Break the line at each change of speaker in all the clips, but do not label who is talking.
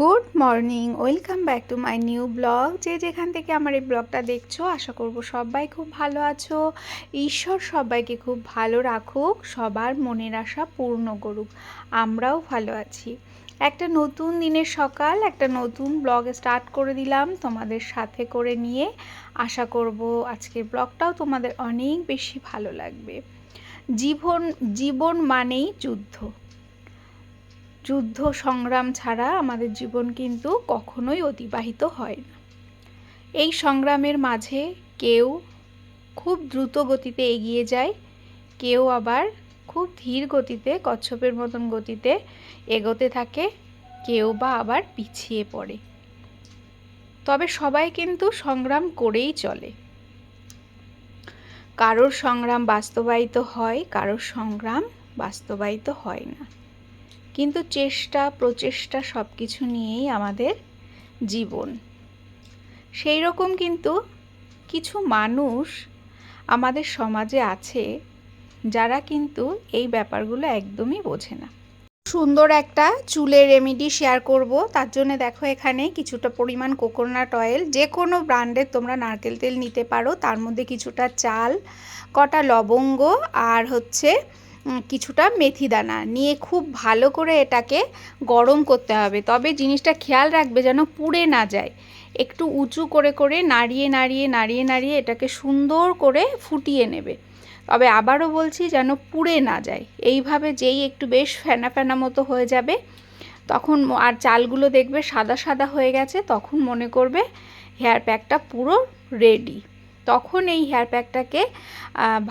Good morning, welcome back to my new blog. যে যেখান থেকে আমার এই ব্লগটা দেখছ, আশা করব সবাই খুব ভালো আছো। ঈশ্বর সবাইকে খুব ভালো রাখুক, সবার মনের আশা পূর্ণ করুক। আমরাও ভালো আছি। একটা নতুন দিনের সকাল, একটা নতুন ব্লগ স্টার্ট করে দিলাম তোমাদের সাথে করে নিয়ে। আশা করব আজকের ব্লগটাও তোমাদের অনেক বেশি ভালো লাগবে। জীবন জীবন মানেই যুদ্ধ। যুদ্ধ সংগ্রাম ছাড়া আমাদের জীবন কিন্তু কখনোই অতিবাহিত হয় না। এই সংগ্রামের মাঝে কেউ খুব দ্রুত গতিতে এগিয়ে যায়, কেউ আবার খুব ধীর গতিতে, কচ্ছপের মতন গতিতে এগোতে থাকে, কেউ বা আবার পিছিয়ে পড়ে। তবে সবাই কিন্তু সংগ্রাম করেই চলে। কারোর সংগ্রাম বাস্তবায়িত হয়, কারোর সংগ্রাম বাস্তবায়িত হয় না। কিন্তু চেষ্টা, প্রচেষ্টা সব কিছু নিয়েই আমাদের জীবন। সেই রকম কিন্তু কিছু মানুষ আমাদের সমাজে আছে যারা কিন্তু এই ব্যাপারগুলো একদমই বোঝে না। সুন্দর একটা চুলের রেমেডি শেয়ার করব। তার জন্য দেখো এখানে কিছুটা পরিমাণ কোকোনাট অয়েল যে কোনো ব্র্যান্ডের তোমরা নারকেল তেল নিতে পারো। তার মধ্যে কিছুটা চাল, কটা লবঙ্গ, আর হচ্ছে কিছুটা মেথি দানা নিয়ে খুব ভালো করে এটাকে গরম করতে হবে। তবে জিনিসটা খেয়াল রাখবে যেন পুড়ে না যায়। একটু উঁচু করে করে নাড়িয়ে নাড়িয়ে নাড়িয়ে নাড়িয়ে এটাকে সুন্দর করে ফুটিয়ে নেবে। তবে আবারও বলছি যেন পুড়ে না যায়। এইভাবে যেই একটু বেশ ফেনা ফেনা মতো হয়ে যাবে, তখন আর চালগুলো দেখবে সাদা সাদা হয়ে গেছে, তখন মনে করবে হেয়ার প্যাকটা পুরো রেডি। তখন এই হেয়ার প্যাকটাকে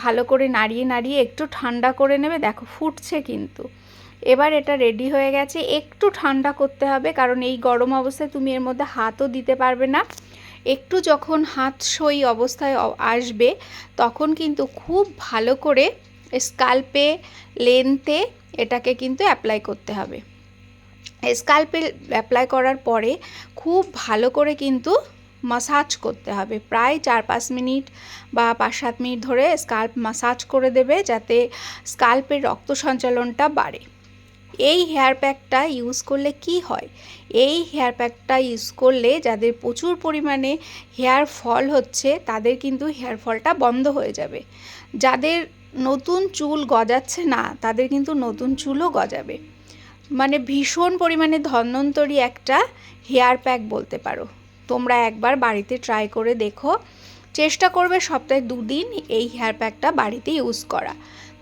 ভালো করে নাড়িয়ে নাড়িয়ে একটু ঠান্ডা করে নেবে। দেখো ফুটছে কিন্তু। এবার এটা রেডি হয়ে গেছে। একটু ঠান্ডা করতে হবে, কারণ এই গরম অবস্থায় তুমি এর মধ্যে হাতও দিতে পারবে না। একটু যখন হাত সই অবস্থায় আসবে, তখন কিন্তু খুব ভালো করে স্কাল্পে লেন্থে এটাকে কিন্তু অ্যাপ্লাই করতে হবে। স্কাল্পে অ্যাপ্লাই করার পরে খুব ভালো করে কিন্তু মাসাজ করতে হবে। প্রায় চার পাঁচ মিনিট বা পাঁচ সাত মিনিট ধরে স্কাল্প মাসাজ করে দেবে যাতে স্কাল্পের রক্ত সঞ্চালনটা বাড়ে। এই হেয়ার প্যাকটা ইউজ করলে কি হয়? এই হেয়ার প্যাকটা ইউজ করলে যাদের প্রচুর পরিমাণে হেয়ার ফল হচ্ছে, তাদের কিন্তু হেয়ার ফলটা বন্ধ হয়ে যাবে। যাদের নতুন চুল গজাচ্ছে না, তাদের কিন্তু নতুন চুলও গজাবে। মানে ভীষণ পরিমাণে ধন্যন্তরী একটা হেয়ার প্যাক বলতে পারো। তোমরা একবার বাড়িতে ট্রাই করে দেখো। চেষ্টা করবে সপ্তাহে দুদিন এই হেয়ার প্যাকটা বাড়িতে ইউজ করা।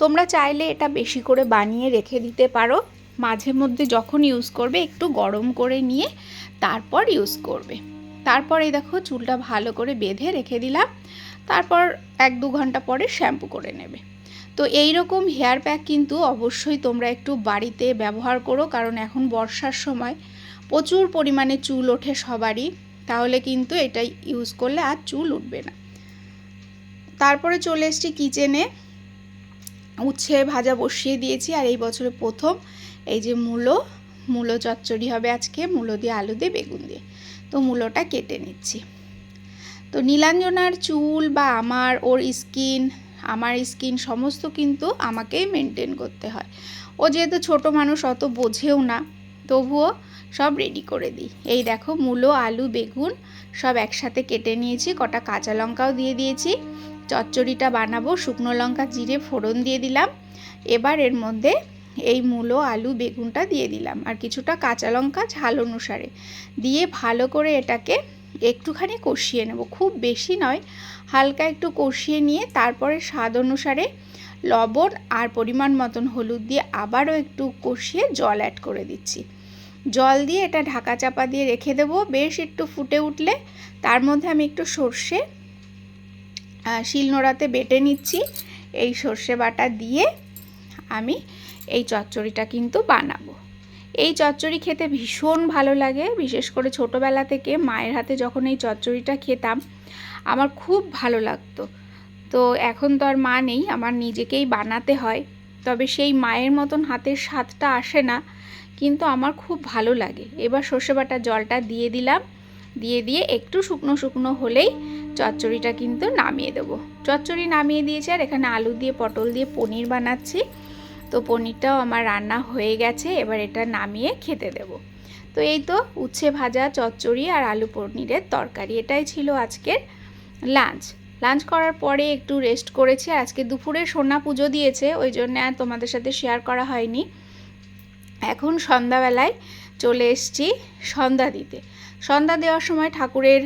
তোমরা চাইলে এটা বেশি করে বানিয়ে রেখে দিতে পারো। মাঝে মধ্যে যখন ইউজ করবে, একটু গরম করে নিয়ে তারপর ইউজ করবে। তারপর দেখো, চুলটা ভালো করে বেঁধে রেখে দিলাম। তারপর এক দু ঘণ্টা পরে শ্যাম্পু করে নেবে। তো এই রকম হেয়ার প্যাক কিন্তু অবশ্যই তোমরা একটু বাড়িতে ব্যবহার করো, কারণ এখন বর্ষার সময় প্রচুর পরিমাণে চুল ওঠে সবারই। তাহলে কিন্তু এটা ইউজ করলে আর চুল উঠবে না। তারপরে চলে এসছি কিচেনে উচ্ছে ভাজা বসিয়ে দিয়েছি আর এই বছরে প্রথম এই যে মূলো মূলো চচ্চড়ি হবে আজকে, মূলো দিয়ে আলু দিয়ে বেগুন দিয়ে। তো মূলোটা কেটে নিচ্ছি। তো নীলাঞ্জনার চুল বা আমার, ওর স্কিন আমার স্কিন সমস্ত কিন্তু আমাকেই মেনটেন করতে হয়। ও যেহেতু ছোট মানুষ, অত বোঝেও না। তবুও সব রেডি করে দিই। এই দেখো, মূলো, আলু, বেগুন সব একসাথে কেটে নিয়েছি, কটা কাঁচা লঙ্কাও দিয়ে দিয়েছি। চচ্চড়িটা বানাবো, শুকনো লঙ্কা, জিরে, ফোড়ন দিয়ে দিলাম। এবার এর মধ্যে এই মূলো, আলু, বেগুনটা দিয়ে দিলাম। আর কিছুটা কাঁচা লঙ্কা ঝাল অনুসারে। দিয়ে ভালো করে এটাকে একটুখানি কষিয়ে নেব। খুব বেশি নয়, হালকা একটু কষিয়ে নিয়ে তারপরে স্বাদ অনুসারে লবণ আর পরিমাণ মতন হলুদ দিয়ে আবারও একটু কষিয়ে জল অ্যাড করে দিচ্ছি। জল দিয়ে এটা ঢাকা চাপা দিয়ে রেখে দেবো। বেশ একটু ফুটে উঠলে তার মধ্যে আমি একটু সর্ষে শিলনোড়াতে বেটে নিচ্ছি। এই সর্ষে বাটা দিয়ে আমি এই চচ্চড়িটা কিন্তু বানাবো। এই চচ্চড়ি খেতে ভীষণ ভালো লাগে, বিশেষ করে ছোটোবেলা থেকে মায়ের হাতে যখন এই চচ্চড়িটা খেতাম, আমার খুব ভালো লাগতো। তো এখন তো আর মা নেই, আমার নিজেকেই বানাতে হয়, তবে সেই মায়ের মতন হাতের স্বাদটা আসে না। কিন্তু আমার খুব ভালো লাগে। এবার সর্ষে বাটা জলটা দিয়ে দিলাম। দিয়ে দিয়ে একটু শুকনো শুকনো হলেই চচ্চড়িটা কিন্তু নামিয়ে দেবো। চচ্চড়ি নামিয়ে দিয়েছি আর এখানে আলু দিয়ে, পটল দিয়ে পনির বানাচ্ছি। তো পনিরটাও আমার রান্না হয়ে গেছে, এবার এটা নামিয়ে খেতে দেব। তো এই তো উচ্ছে ভাজা, চচ্চড়ি আর আলু পনিরের তরকারি। এটাই ছিল আজকের লাঞ্চ। লাঞ্চ করার পরে একটু রেস্ট করেছি আর আজকে দুপুরে সোনা পুজো দিয়েছে, ওই জন্য আর তোমাদের সাথে শেয়ার করা হয়নি। এখন সন্ধ্যাবেলায় চলে এসছি সন্ধ্যা দিতে। সন্ধ্যা দেওয়ার সময় ঠাকুরের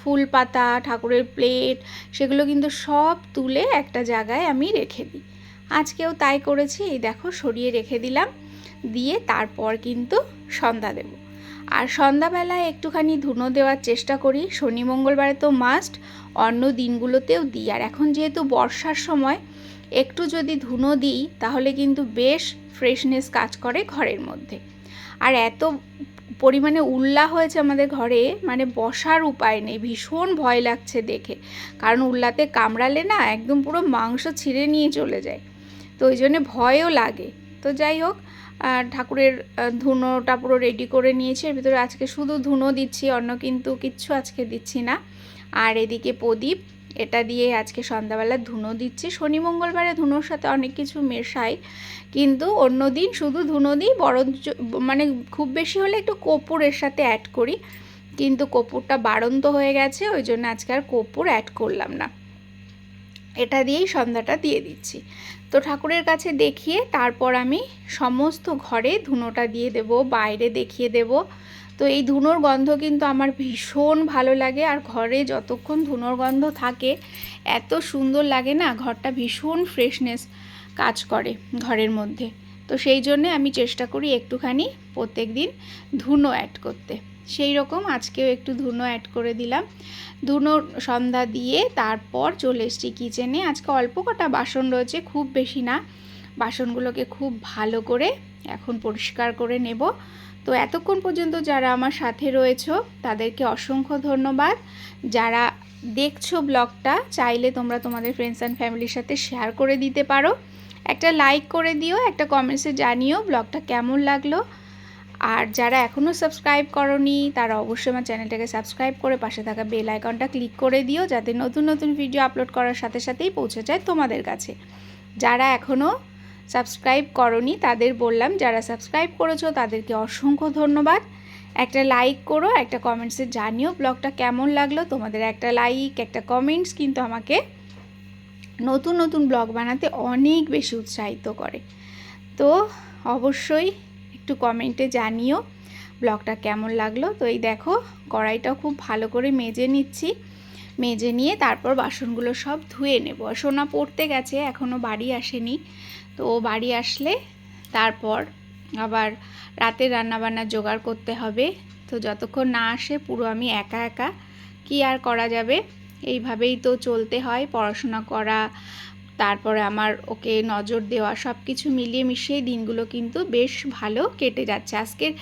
ফুল পাতা, ঠাকুরের প্লেট, সেগুলো কিন্তু সব তুলে একটা জায়গায় আমি রেখে দিই। আজকেও তাই করেছি, এই দেখো সরিয়ে রেখে দিলাম, দিয়ে তারপর কিন্তু সন্ধ্যা দেব। আর সন্ধ্যাবেলায় একটুখানি ধুনো দেওয়ার চেষ্টা করি, শনি মঙ্গলবারে তো মাস্ট অন্য দিনগুলোতেও দিই। আর এখন যেহেতু বর্ষার সময় একটু যদি ধুনো দিই, তাহলে কিন্তু বেশ ফ্রেশনেস কাজ করে ঘরের মধ্যে। আর এত পরিমাণে উল্লা হয়েছে আমাদের ঘরে মানে বসার উপায় নেই, ভীষণ ভয় লাগছে দেখে। কারণ উল্লাতে কামড়ালে না একদম পুরো মাংস ছিঁড়ে নিয়ে চলে যায়। তো ওই জন্যে ভয়ও লাগে। তো যাই হোক ঠাকুরের ধুনোটা পুরো রেডি করে নিয়েছি। এর ভিতরে আজকে শুধু ধুনো দিচ্ছি, অন্য কিন্তু কিচ্ছু আজকে দিচ্ছি না। আর এদিকে প্রদীপ এটা দিয়ে আজকে সন্ধ্যাবেলা ধুনো দিচ্ছি। শনি মঙ্গলবারে ধুনোর সাথে অনেক কিছু মেশাই। কিন্তু অন্য দিন শুধু ধুনো দিই বড় মানে খুব বেশি হলে একটু কপুরের সাথে অ্যাড করি। কিন্তু কপুরটা বাড়ন্ত হয়ে গেছে, ওই জন্য আজকে আর কপুর অ্যাড করলাম না। এটা দিয়েই সন্ধ্যাটা দিয়ে দিচ্ছি। তো ঠাকুরের কাছে দেখিয়ে তারপর আমি সমস্ত ঘরে ধুনোটা দিয়ে দেব, বাইরে দেখিয়ে দেব। তো এই ধুনোর গন্ধ কিন্তু আমার ভীষণ ভালো লাগে। আর ঘরে যতক্ষণ ধুনোর গন্ধ থাকে, এত সুন্দর লাগে না, ঘরটা ভীষণ ফ্রেশনেস কাজ করে ঘরের মধ্যে। তো সেই জন্যে আমি চেষ্টা করি একটুখানি প্রত্যেক দিন ধুনো অ্যাড করতে। সেই রকম আজকেও একটু ধুনো অ্যাড করে দিলাম। ধুনো সন্ধ্যা দিয়ে তারপর চলে এসছি কিচেনে আজকে অল্প কটা বাসন রয়েছে, খুব বেশি না। বাসনগুলোকে খুব ভালো করে এখন পরিষ্কার করে নেব। তো এতক্ষণ পর্যন্ত যারা আমার সাথে রয়েছে, তাদেরকে অসংখ্য ধন্যবাদ। যারা দেখছ ব্লগটা, চাইলে তোমরা তোমাদের ফ্রেন্ডস অ্যান্ড ফ্যামিলির সাথে শেয়ার করে দিতে পারো। একটা লাইক করে দিও, একটা কমেন্টসে জানিও ব্লগটা কেমন লাগল। আর যারা এখনও সাবস্ক্রাইব করনি, তারা অবশ্যই আমার চ্যানেলটাকে সাবস্ক্রাইব করে পাশে থাকা বেল আইকনটা ক্লিক করে দিও, যাতে নতুন নতুন ভিডিও আপলোড করার সাথে সাথেই পৌঁছে যায় তোমাদের কাছে। যারা এখনও সাবস্ক্রাইব করনি, তাদের বললাম, যারা সাবস্ক্রাইব করেছ তাদেরকে অসংখ্য ধন্যবাদ। একটা লাইক করো, একটা কমেন্টসে জানিও ব্লগটা কেমন লাগল। তোমাদের একটা লাইক একটা কমেন্টস কিন্তু আমাকে নতুন নতুন ব্লগ বানাতে অনেক বেশি উৎসাহিত করে। তো অবশ্যই একটু কমেন্টে জানিও ব্লগটা কেমন লাগল। তো এই দেখো কড়াইটা খুব ভালো করে মেজে নিচ্ছি। মেজে নিয়ে তারপর বাসনগুলো সব ধুয়ে নেব। সোনা পড়তে গেছে এখনও বাড়ি আসেনি। তো বাড়ি আসলে তারপর আবার রাতে রান্নাবান্না জোগাড় করতে হবে। তো যতক্ষণ না আসে পুরো আমি একা একা, কি আর করা যাবে? এইভাবেই তো চলতে হয়, পড়াশোনা করা তারপরে আমার ওকে নজর দেওয়া সব কিছু মিলিয়ে মিশিয়ে দিনগুলো কিন্তু বেশ ভালো কেটে যাচ্ছে। আজকের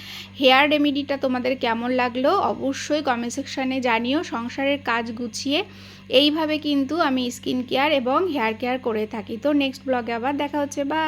হেয়ার রেমেডিটা তোমাদের কেমন লাগল অবশ্যই কমেন্ট সেকশানে জানিও। সংসারের কাজ গুছিয়ে এইভাবে কিন্তু আমি স্কিন কেয়ার এবং হেয়ার কেয়ার করে থাকি। তো নেক্সট ব্লগে আবার দেখা হচ্ছে। বা